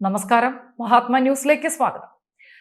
നമസ്കാരം. മഹാത്മാ ന്യൂസിലേക്ക് സ്വാഗതം.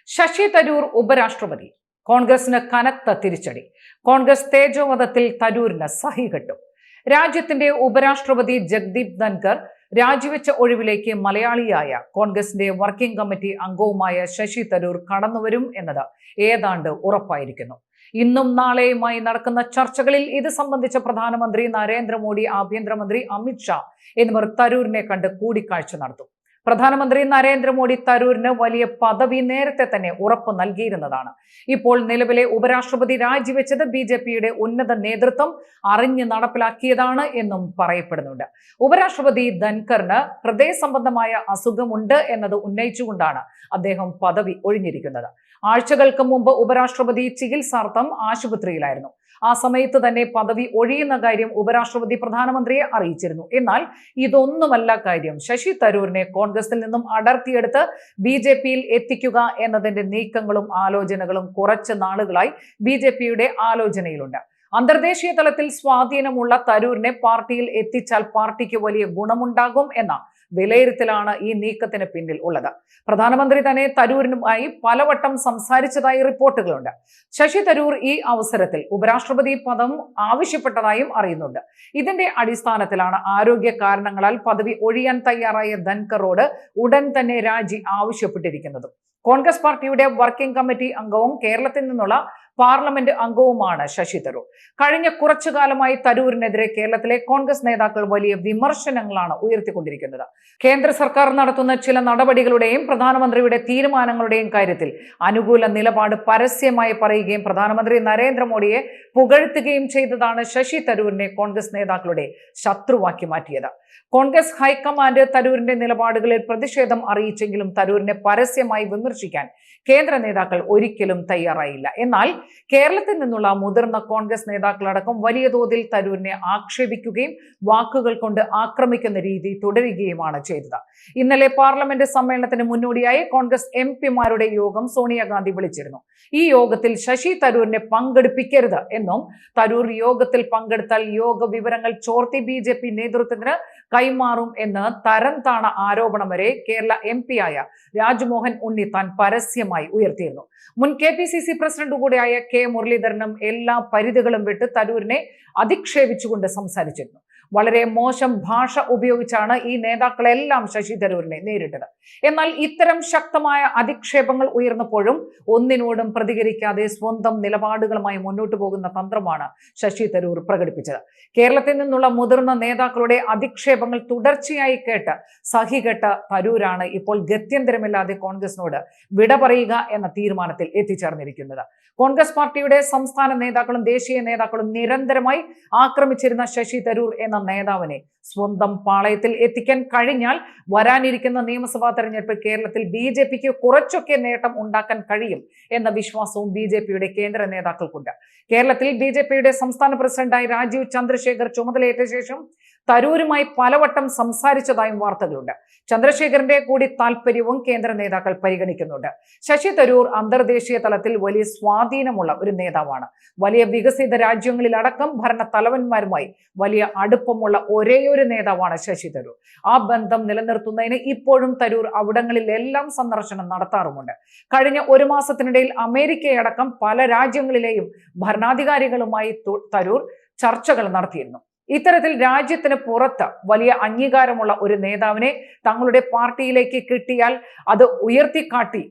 ശശി തരൂർ ഉപരാഷ്ട്രപതി. കോൺഗ്രസിന് കനത്ത തിരിച്ചടി. കോൺഗ്രസ് തേജോവധത്തിൽ തരൂരിന് സഹി കെട്ടും രാജ്യത്തിന്റെ ഉപരാഷ്ട്രപതി ജഗ്ദീപ് ധൻകർ രാജിവെച്ച ഒഴിവിലേക്ക് മലയാളിയായ കോൺഗ്രസിന്റെ വർക്കിംഗ് കമ്മിറ്റി അംഗവുമായ ശശി തരൂർ കടന്നുവരും എന്നത് ഏതാണ്ട് ഉറപ്പായിരിക്കുന്നു. ഇന്നും നാളെയുമായി നടക്കുന്ന ചർച്ചകളിൽ ഇത് സംബന്ധിച്ച പ്രധാനമന്ത്രി നരേന്ദ്രമോദി ആഭ്യന്തരമന്ത്രി അമിത്ഷാ എന്നിവർ തരൂരിനെ കണ്ട് കൂടിക്കാഴ്ച നടത്തും. പ്രധാനമന്ത്രി നരേന്ദ്രമോദി തരൂരിന് വലിയ പദവി നേരത്തെ തന്നെ ഉറപ്പ് നൽകിയിരുന്നതാണ്. ഇപ്പോൾ നിലവിലെ ഉപരാഷ്ട്രപതി രാജിവെച്ചത് ബി ജെ പിയുടെ ഉന്നത നേതൃത്വം അറിഞ്ഞ് നടപ്പിലാക്കിയതാണ് എന്നും പറയപ്പെടുന്നുണ്ട്. ഉപരാഷ്ട്രപതി ധൻകറിന് ഹൃദയ സംബന്ധമായ അസുഖമുണ്ട് എന്നത് ഉന്നയിച്ചുകൊണ്ടാണ് അദ്ദേഹം പദവി ഒഴിഞ്ഞിരിക്കുന്നത്. ആഴ്ചകൾക്ക് മുമ്പ് ഉപരാഷ്ട്രപതി ചികിത്സാർത്ഥം ആശുപത്രിയിലായിരുന്നു. ആ സമയത്ത് തന്നെ പദവി ഒഴിയുന്ന കാര്യം ഉപരാഷ്ട്രപതി പ്രധാനമന്ത്രിയെ അറിയിച്ചിരുന്നു. എന്നാൽ ഇതൊന്നുമല്ല കാര്യം. ശശി തരൂരിനെ കോൺഗ്രസിൽ നിന്നും അടർത്തിയെടുത്ത് ബി ജെ പിയിൽ എത്തിക്കുക എന്നതിന്റെ നീക്കങ്ങളും ആലോചനകളും കുറച്ച് നാളുകളായി ബി ജെ പിയുടെ ആലോചനയിലുണ്ട്. അന്തർദേശീയ തലത്തിൽ സ്വാധീനമുള്ള തരൂരിനെ പാർട്ടിയിൽ എത്തിച്ചാൽ പാർട്ടിക്ക് വലിയ ഗുണമുണ്ടാകും എന്ന വിലയിരുത്തലാണ് ഈ നീക്കത്തിന് പിന്നിൽ ഉള്ളത്. പ്രധാനമന്ത്രി തന്നെ തരൂരിനുമായി പലവട്ടം സംസാരിച്ചതായി റിപ്പോർട്ടുകളുണ്ട്. ശശി തരൂർ ഈ അവസരത്തിൽ ഉപരാഷ്ട്രപതി പദം ആവശ്യപ്പെട്ടതായും അറിയുന്നുണ്ട്. ഇതിന്റെ അടിസ്ഥാനത്തിലാണ് ആരോഗ്യ കാരണങ്ങളാൽ പദവി ഒഴിയാൻ തയ്യാറായ ധൻകറോട് ഉടൻ തന്നെ രാജി ആവശ്യപ്പെട്ടിരിക്കുന്നതും. കോൺഗ്രസ് പാർട്ടിയുടെ വർക്കിംഗ് കമ്മിറ്റി അംഗവും കേരളത്തിൽ നിന്നുള്ള പാർലമെന്റ് അംഗവുമാണ് ശശി തരൂർ. കഴിഞ്ഞ കുറച്ചു കാലമായി തരൂരിനെതിരെ കേരളത്തിലെ കോൺഗ്രസ് നേതാക്കൾ വലിയ വിമർശനങ്ങളാണ് ഉയർത്തിക്കൊണ്ടിരിക്കുന്നത്. കേന്ദ്ര സർക്കാർ നടത്തുന്ന ചില നടപടികളുടെയും പ്രധാനമന്ത്രിയുടെ തീരുമാനങ്ങളുടെയും കാര്യത്തിൽ അനുകൂല നിലപാട് പരസ്യമായി പറയുകയും പ്രധാനമന്ത്രി നരേന്ദ്രമോദിയെ പുകഴ്ത്തുകയും ചെയ്തതാണ് ശശി തരൂരിനെ കോൺഗ്രസ് നേതാക്കളുടെ ശത്രുവാക്കി മാറ്റിയത്. കോൺഗ്രസ് ഹൈക്കമാൻഡ് തരൂരിന്റെ നിലപാടുകളിൽ പ്രതിഷേധം അറിയിച്ചെങ്കിലും തരൂരിനെ പരസ്യമായി വിമർശിക്കാൻ കേന്ദ്ര നേതാക്കൾ ഒരിക്കലും തയ്യാറായില്ല. എന്നാൽ കേരളത്തിൽ നിന്നുള്ള മുതിർന്ന കോൺഗ്രസ് നേതാക്കളടക്കം വലിയ തോതിൽ തരൂരിനെ ആക്ഷേപിക്കുകയും വാക്കുകൾ കൊണ്ട് ആക്രമിക്കുന്ന രീതി തുടരുകയുമാണ് ചെയ്തത്. ഇന്നലെ പാർലമെന്റ് സമ്മേളനത്തിന് മുന്നോടിയായി കോൺഗ്രസ് എം പിമാരുടെ യോഗം സോണിയാഗാന്ധി വിളിച്ചിരുന്നു. ഈ യോഗത്തിൽ ശശി തരൂരിനെ പങ്കെടുപ്പിക്കരുത് എന്നും തരൂർ യോഗത്തിൽ പങ്കെടുത്താൽ യോഗ വിവരങ്ങൾ ചോർത്തി ബി ജെ പി നേതൃത്വത്തിന് കൈമാറും എന്ന് തരം താണ ആരോപണം വരെ കേരള എം ആയ രാജ്മോഹൻ ഉണ്ണി താൻ പരസ്യമായി ഉയർത്തിയിരുന്നു. മുൻ K P C C president കൂടിയായ കെ മുരളീധരനും എല്ലാ പരിധികളും വിട്ട് തരൂരിനെ അധിക്ഷേപിച്ചുകൊണ്ട് സംസാരിച്ചിരുന്നു. വളരെ മോശം ഭാഷ ഉപയോഗിച്ചാണ് ഈ നേതാക്കളെല്ലാം ശശി തരൂരിനെ നേരിട്ടത്. എന്നാൽ ഇത്തരം ശക്തമായ അധിക്ഷേപങ്ങൾ ഉയർന്നപ്പോഴും ഒന്നിനോടും പ്രതികരിക്കാതെ സ്വന്തം നിലപാടുകളുമായി മുന്നോട്ടു പോകുന്ന തന്ത്രമാണ് ശശി തരൂർ പ്രകടിപ്പിച്ചത്. കേരളത്തിൽ നിന്നുള്ള മുതിർന്ന നേതാക്കളുടെ അധിക്ഷേപങ്ങൾ തുടർച്ചയായി കേട്ട് സഹികെട്ട തരൂരാണ് ഇപ്പോൾ ഗത്യന്തരമില്ലാതെ കോൺഗ്രസിനോട് വിട പറയുക എന്ന തീരുമാനത്തിൽ എത്തിച്ചേർന്നിരിക്കുന്നത്. കോൺഗ്രസ് പാർട്ടിയുടെ സംസ്ഥാന നേതാക്കളും ദേശീയ നേതാക്കളും നിരന്തരമായി ആക്രമിച്ചിരുന്ന ശശി തരൂർ എന്ന നേതാവിനെ സ്വന്തം പാളയത്തിൽ എത്തിക്കാൻ കഴിഞ്ഞാൽ വരാനിരിക്കുന്ന നിയമസഭാ തെരഞ്ഞെടുപ്പ് കേരളത്തിൽ ബി ജെ പിക്ക് കുറച്ചൊക്കെ നേട്ടം ഉണ്ടാക്കാൻ കഴിയും എന്ന വിശ്വാസവും ബി ജെ പിയുടെ കേന്ദ്ര നേതാക്കൾക്കുണ്ട്. കേരളത്തിൽ ബി ജെ പിയുടെ സംസ്ഥാന പ്രസിഡന്റായി രാജീവ് ചന്ദ്രശേഖർ ചുമതലയേറ്റ ശേഷം തരൂരുമായി പലവട്ടം സംസാരിച്ചതായും വാർത്തകളുണ്ട്. ചന്ദ്രശേഖരന്റെ കൂടി താല്പര്യവും കേന്ദ്ര നേതാക്കൾ പരിഗണിക്കുന്നുണ്ട്. ശശി തരൂർ അന്തർദേശീയ തലത്തിൽ വലിയ സ്വാധീനമുള്ള ഒരു നേതാവാണ്. വലിയ വികസിത രാജ്യങ്ങളിലടക്കം ഭരണ തലവന്മാരുമായി വലിയ അടുപ്പമുള്ള ഒരേയൊരു നേതാവാണ് ശശി തരൂർ. ആ ബന്ധം നിലനിർത്തുന്നതിന് ഇപ്പോഴും തരൂർ അവിടങ്ങളിലെല്ലാം സന്ദർശനം നടത്താറുമുണ്ട്. കഴിഞ്ഞ ഒരു മാസത്തിനിടയിൽ അമേരിക്കയടക്കം പല രാജ്യങ്ങളിലെയും ഭരണാധികാരികളുമായി തരൂർ ചർച്ചകൾ നടത്തിയിരുന്നു. ഇത്തരത്തിൽ രാജ്യത്തിന് പുറത്ത് വലിയ അംഗീകാരമുള്ള ഒരു നേതാവിനെ തങ്ങളുടെ പാർട്ടിയിലേക്ക് കിട്ടിയാൽ അത് ഉയർത്തിക്കാട്ടി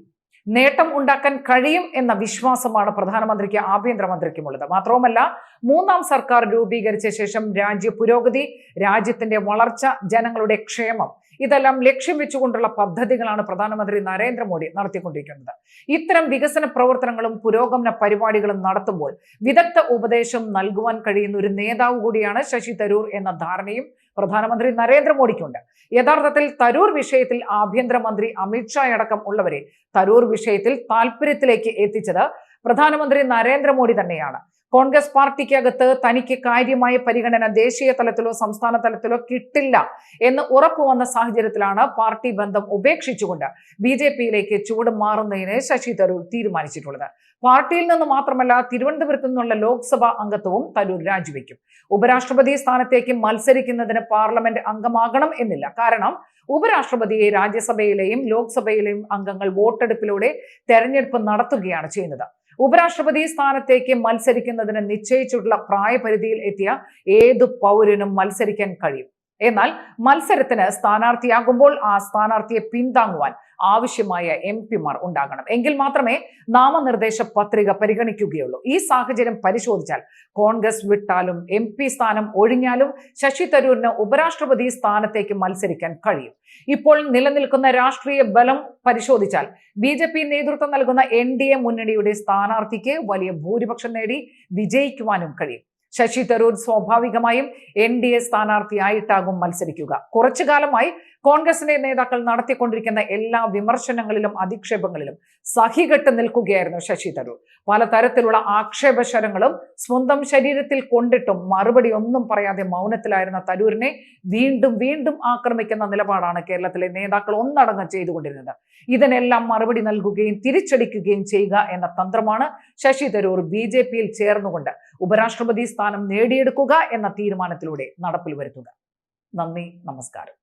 നേട്ടം ഉണ്ടാക്കാൻ കഴിയും എന്ന വിശ്വാസമാണ് പ്രധാനമന്ത്രിക്ക് ആഭ്യന്തരമന്ത്രിക്കുമുള്ളത്. മാത്രവുമല്ല മൂന്നാം സർക്കാർ രൂപീകരിച്ച ശേഷം രാജ്യ പുരോഗതി രാജ്യത്തിന്റെ വളർച്ച ജനങ്ങളുടെ ക്ഷേമം ഇതെല്ലാം ലക്ഷ്യം വെച്ചുകൊണ്ടുള്ള പദ്ധതികളാണ് പ്രധാനമന്ത്രി നരേന്ദ്രമോദി നടത്തിക്കൊണ്ടിരിക്കുന്നത്. ഇത്തരം വികസന പ്രവർത്തനങ്ങളും പുരോഗമന പരിപാടികളും നടത്തുമ്പോൾ വിദഗ്ധ ഉപദേശം നൽകുവാൻ കഴിയുന്ന ഒരു നേതാവ് കൂടിയാണ് ശശി തരൂർ എന്ന ധാരണയും പ്രധാനമന്ത്രി നരേന്ദ്രമോദിക്കുണ്ട്. യഥാർത്ഥത്തിൽ തരൂർ വിഷയത്തിൽ ആഭ്യന്തരമന്ത്രി അമിത്ഷാ അടക്കം ഉള്ളവരെ തരൂർ വിഷയത്തിൽ താല്പര്യത്തിലേക്ക് എത്തിച്ചത് പ്രധാനമന്ത്രി നരേന്ദ്രമോദി തന്നെയാണ്. കോൺഗ്രസ് പാർട്ടിക്കകത്ത് തനിക്ക് കാര്യമായ പരിഗണന ദേശീയ തലത്തിലോ സംസ്ഥാന തലത്തിലോ കിട്ടില്ല എന്ന് ഉറപ്പു വന്ന സാഹചര്യത്തിലാണ് പാർട്ടി ബന്ധം ഉപേക്ഷിച്ചുകൊണ്ട് ബി ജെ പിയിലേക്ക് ചൂട് മാറുന്നതിന് ശശി തരൂർ തീരുമാനിച്ചിട്ടുള്ളത്. പാർട്ടിയിൽ നിന്ന് മാത്രമല്ല തിരുവനന്തപുരത്തു നിന്നുള്ള ലോക്സഭാ അംഗത്വവും തരൂർ രാജിവെക്കും. ഉപരാഷ്ട്രപതി സ്ഥാനത്തേക്ക് മത്സരിക്കുന്നതിന് പാർലമെന്റ് അംഗമാകണം എന്നില്ല. കാരണം ഉപരാഷ്ട്രപതിയെ രാജ്യസഭയിലെയും ലോക്സഭയിലെയും അംഗങ്ങൾ വോട്ടെടുപ്പിലൂടെ തെരഞ്ഞെടുപ്പ് നടത്തുകയാണ് ചെയ്യുന്നത്. ഉപരാഷ്ട്രപതി സ്ഥാനത്തേക്ക് മത്സരിക്കുന്നതിന് നിശ്ചയിച്ചിട്ടുള്ള പ്രായപരിധിയിൽ എത്തിയ ഏതു പൗരനും മത്സരിക്കാൻ കഴിയും? എന്നാൽ മത്സരത്തിന് സ്ഥാനാർത്ഥിയാകുമ്പോൾ ആ സ്ഥാനാർത്ഥിയെ പിന്താങ്ങുവാൻ ആവശ്യമായ എം പിമാർ ഉണ്ടാകണം. എങ്കിൽ മാത്രമേ നാമനിർദ്ദേശ പത്രിക പരിഗണിക്കുകയുള്ളൂ. ഈ സാഹചര്യം പരിശോധിച്ചാൽ കോൺഗ്രസ് വിട്ടാലും എം പി സ്ഥാനം ഒഴിഞ്ഞാലും ശശി തരൂരിന് ഉപരാഷ്ട്രപതി സ്ഥാനത്തേക്ക് മത്സരിക്കാൻ കഴിയും. ഇപ്പോൾ നിലനിൽക്കുന്ന രാഷ്ട്രീയ ബലം പരിശോധിച്ചാൽ ബി ജെ പി നേതൃത്വം നൽകുന്ന എൻ ഡി എ മുന്നണിയുടെ സ്ഥാനാർത്ഥിക്ക് വലിയ ഭൂരിപക്ഷം നേടി വിജയിക്കുവാനും കഴിയും. ശശി തരൂർ സ്വാഭാവികമായും എൻ ഡി എ സ്ഥാനാർത്ഥിയായിട്ടാകും മത്സരിക്കുക. കുറച്ചു കാലമായി കോൺഗ്രസിന്റെ നേതാക്കൾ നടത്തിക്കൊണ്ടിരിക്കുന്ന എല്ലാ വിമർശനങ്ങളിലും അധിക്ഷേപങ്ങളിലും സഹികെട്ട് നിൽക്കുകയായിരുന്നു ശശി തരൂർ. പലതരത്തിലുള്ള ആക്ഷേപശരങ്ങളും സ്വന്തം ശരീരത്തിൽ കൊണ്ടിട്ടും മറുപടി ഒന്നും പറയാതെ മൗനത്തിലായിരുന്ന തരൂരിനെ വീണ്ടും വീണ്ടും ആക്രമിക്കുന്ന നിലപാടാണ് കേരളത്തിലെ നേതാക്കൾ ഒന്നടങ്കം ചെയ്തുകൊണ്ടിരുന്നത്. ഇതിനെല്ലാം മറുപടി നൽകുകയും തിരിച്ചടിക്കുകയും ചെയ്യുക എന്ന തന്ത്രമാണ് ശശി തരൂർ ബി ജെ പിയിൽ ചേർന്നുകൊണ്ട് ഉപരാഷ്ട്രപതി സ്ഥാനം നേടിയെടുക്കുക എന്ന തീരുമാനത്തിലൂടെ നടപ്പിൽ വരുത്തുക. നന്ദി നമസ്കാരം.